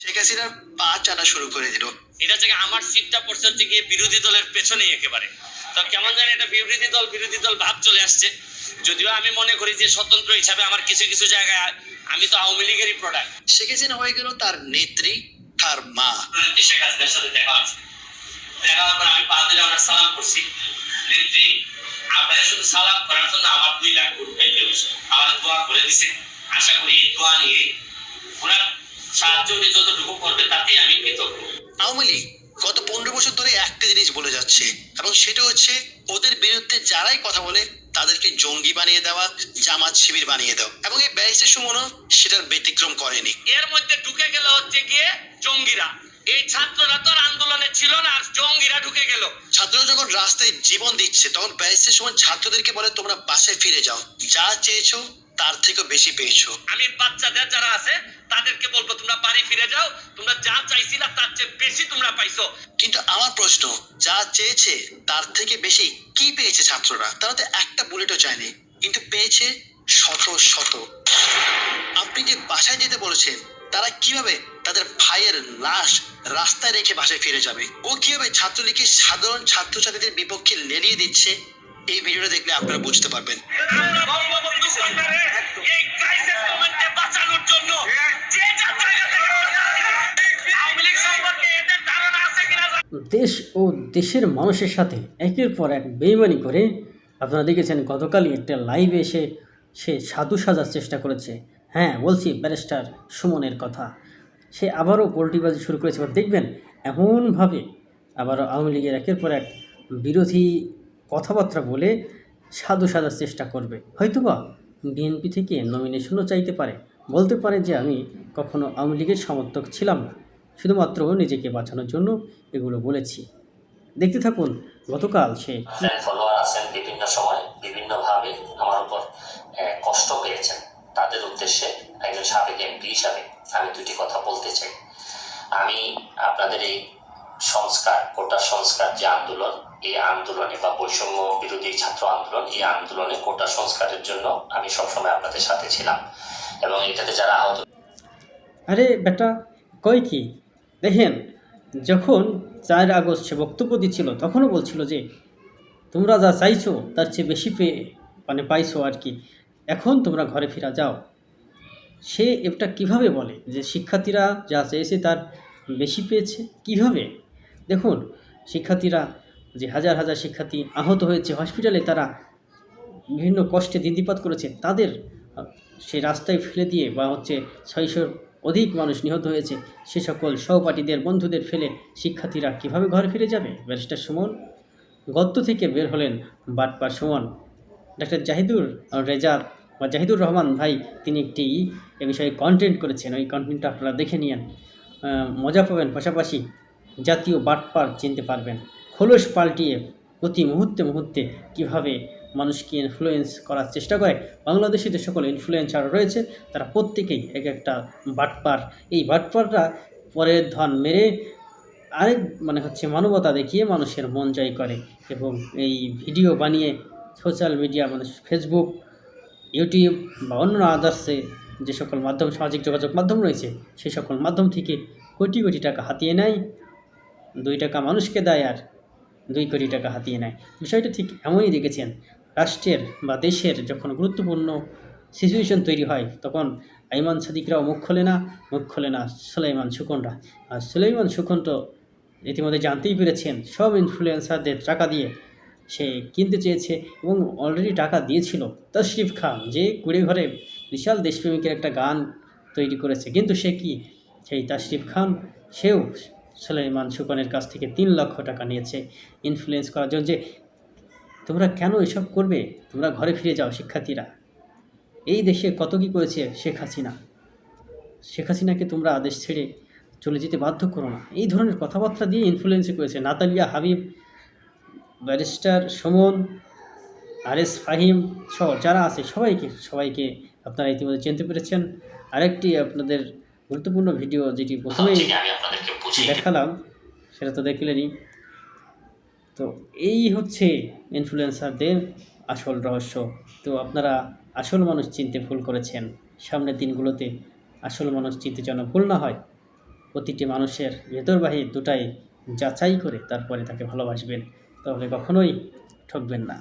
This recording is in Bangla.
শেখ হাসিনার পা চাটা শুরু করে দিল। এটা থেকে আমার সিটটা পড়ছে হচ্ছে গিয়ে বিরোধী দলের পেছনেই একেবারে। তো কেমন জানি একটা বিরোধী দল বিরোধী দল ভাব চলে আসছে। যদিও আমি মনে করি যে স্বতন্ত্র হিসাবে আমার কিছু কিছু জায়গায় আমি তো আওয়ামী লীগেরই প্রোডাক্ট শেখ হাসিনা হয়ে গেল তার নেত্রী তার মা। শেখ হাসিনার সাথে দেখা আছে দেখা হওয়ার পর আমি পা দিলে আমরা সালাম করছি। নেত্রী আপনারা শুধু সালাম করার জন্য আমার দুই লাখ পাইতে হয়েছে। আমার দোয়া করে দিছে। আশা করি এই দোয়া নিয়ে ওনার সাহায্য উনি যতটুকু করবে তাতেই আমি কৃতজ্ঞ। আওয়ামী লীগ গত পনেরো বছর ধরে একটা জিনিস বলে যাচ্ছে এবং সেটা হচ্ছে ওদের বিরুদ্ধে যারাই কথা বলে তাদেরকে জঙ্গি বানিয়ে দেওয়া জামাত শিবির বানিয়ে দেওয়া এবং এই ব্যারিস্টার সুমনও সেটার ব্যতিক্রম করেনি। এর মধ্যে ঢুকে গেল হচ্ছে গিয়ে জঙ্গিরা। এই ছাত্ররা তো আন্দোলনে ছিল না আর জঙ্গিরা ঢুকে গেল। ছাত্ররা যখন রাস্তায় জীবন দিচ্ছে তখন ব্যারিস্টার সুমন ছাত্রদেরকে বলে তোমরা বাসায় ফিরে যাও। যা চেয়েছো তার থেকেও বেশি পেয়েছ। আমি বাচ্চাদের যারা আছে তাদেরকে বলব তোমরা বাড়ি ফিরে যাও তোমরা যা চাইছিলা তার চেয়ে বেশি তোমরা পাইছো। কিন্তু আমার প্রশ্ন যা চেয়েছে তার থেকে বেশি কি পেয়েছে ছাত্ররা? তারা তো একটা বুলেটও চায়নি কিন্তু পেয়েছে শত শত। আপনি যে বাসায় যেতে বলেছেন তারা কীভাবে তাদের ভাইয়ের লাশ রাস্তায় রেখে বাসায় ফিরে যাবে? ও কীভাবে ছাত্রলীগের সাধারণ ছাত্রছাত্রীদের বিপক্ষে লেলিয়ে দিচ্ছে? এই ভিডিওটা দেখলে আপনারা বুঝতে পারবেন। দেশ ও দেশের মানুষের সাথে একের পর এক বেইমানি করে আপনারা দেখেছেন গতকালই একটা লাইভে এসে সে সাধু সাজার চেষ্টা করেছে। হ্যাঁ বলছি ব্যারিস্টার সুমনের কথা। সে আবারও পোল্ট্রিবাজি শুরু করেছে। এবার দেখবেন এমনভাবে আবারও আওয়ামী লীগের একের পর এক বিরোধী কথাবার্তা বলে সাধু সাজার চেষ্টা করবে। হয়তোবা বিএনপি থেকে নমিনেশনও চাইতে পারে। বলতে পারে যে আমি কখনো আওয়ামী লীগের সমর্থক ছিলাম না। শুধুমাত্র নিজেকে বাঁচানোর জন্য এগুলো বলেছি। দেখতে থাকুন গতকাল সে ফলোয়ার আছেন বিভিন্ন সময় বিভিন্নভাবে আমার উপর কষ্ট পেয়েছেন। তাদের উদ্দেশ্যে একজন সাবেক এমপি হিসাবে আমি দুটি কথা বলতে চাই। আমি আপনাদের এই সংস্কার কোটা সংস্কার যে আন্দোলন এই আন্দোলনে বা বৈষম্য বিরোধী ছাত্র আন্দোলন এই আন্দোলনে কোটা সংস্কারের জন্য আমি সবসময় আপনাদের সাথে ছিলাম। এবং এটাতে যারা আহত আরে বেটা কয় কি? দেখেন যখন চার আগস্ট সে বক্তব্য দিচ্ছিল তখনও বলছিল যে তোমরা যা চাইছো তার চেয়ে বেশি পেয়ে মানে পাইছো আর কি। এখন তোমরা ঘরে ফেরা যাও। সে এটা কীভাবে বলে? যে শিক্ষার্থীরা যা চেয়েছে তার বেশি পেয়েছে? কীভাবে? দেখুন শিক্ষার্থীরা যে হাজার হাজার শিক্ষার্থী আহত হয়েছে হসপিটালে তারা বিভিন্ন কষ্টে দিনদিপাত করেছে তাদের আহ, সে রাস্তায় ফেলে দিয়ে বা হচ্ছে ছয়শোর অধিক মানুষ নিহত হয়েছে। সে সকল সহপাঠীদের, বন্ধুদের ফেলে শিক্ষার্থীরা কীভাবে ঘরে ফিরে যাবে? ব্যারিস্টার সুমন। গদ্য থেকে বের হলেন বাটপার সুমন। ডাক্তার জাহিদুর রেজার বা জাহিদুর রহমান ভাই, তিনি একটি এ বিষয়ে কন্টেন্ট করেছেন। ওই কন্টেন্টটা আপনারা দেখে নিন মজা পাবেন। পাশাপাশি জাতীয় বাটপার চিনতে পারবেন। খোলস পাল্টিয়ে প্রতি মুহূর্তে মুহূর্তে কীভাবে মানুষকে ইনফ্লুয়েন্স করার চেষ্টা করে। বাংলাদেশে যে সকল ইনফ্লুয়েন্সার রয়েছে, তারা প্রত্যেকেই এক একটা বাটপার। এই বাটপাররা পরের ধন মেরে আরেক মানে হচ্ছে মানবতা দেখিয়ে মানুষের মন জয় করে এবং এই ভিডিও বানিয়ে সোশ্যাল মিডিয়া মানে ফেসবুক ইউটিউব বা অন্য আদার্সে যে সকল মাধ্যম, সামাজিক যোগাযোগ মাধ্যম রয়েছে, সেই সকল মাধ্যম থেকে কোটি কোটি টাকা হাতিয়ে নেয়, দুই টাকা মানুষকে দেয় আর দুই কোটি টাকা হাতিয়ে নেয়। বিষয়টা ঠিক এমনই দেখেছেন, রাষ্ট্রের বা দেশের যখন গুরুত্বপূর্ণ সিচুয়েশন তৈরি হয়, তখন আইমান সাদিকরাও মুখ খোলে না, মুখ খোলে না সুলাইমান সুকনরা আর সুলাইমান সুকন তো ইতিমধ্যে জানতেই পেরেছেন, সব ইনফ্লুয়েন্সারদের টাকা দিয়ে সে কিনতে চেয়েছে এবং অলরেডি টাকা দিয়েছিল। তশরিফ খান, যে কুড়ে ঘরে বিশাল দেশপ্রেমিকের একটা গান তৈরি করেছে, কিন্তু সে কি? সেই তাশরিফ খান, সেও সুলাইমান সুকনের কাছ থেকে তিন লক্ষ টাকা নিয়েছে ইনফ্লুয়েন্স করার জন্য যে তোমরা কেন এসব করবে? তোমরা ঘরে ফিরে যাও, শিক্ষার্থীরা। এই দেশে কত কী করেছে শেখ হাসিনা? শেখ হাসিনাকে তোমরা আদেশ ছেড়ে চলে যেতে বাধ্য করো না। এই ধরনের কথাবার্তা দিয়ে ইনফ্লুয়েন্সে করেছে Natalia Habib, barrister Sumon R S Fahim সহ যারা আছে সবাইকে সবাইকে আপনারা ইতিমধ্যে চিনতে পেরেছেন। আরেকটি আপনাদের গুরুত্বপূর্ণ ভিডিও যেটি প্রথমেই। দেখালাম সেটা তো দেখলেনই। তো এই হচ্ছে ইনফ্লুয়েন্সারদের আসল রহস্য। তো আপনারা আসল মানুষ চিনতে ভুল করেছেন। সামনের দিনগুলোতে আসল মানুষ চিনতে যেন ভুল না হয় প্রতিটি মানুষের ভেতর বাহির দুটাই যাচাই করে তারপরে তাকে ভালোবাসবেন। তাহলে কখনোই ঠকবেন না।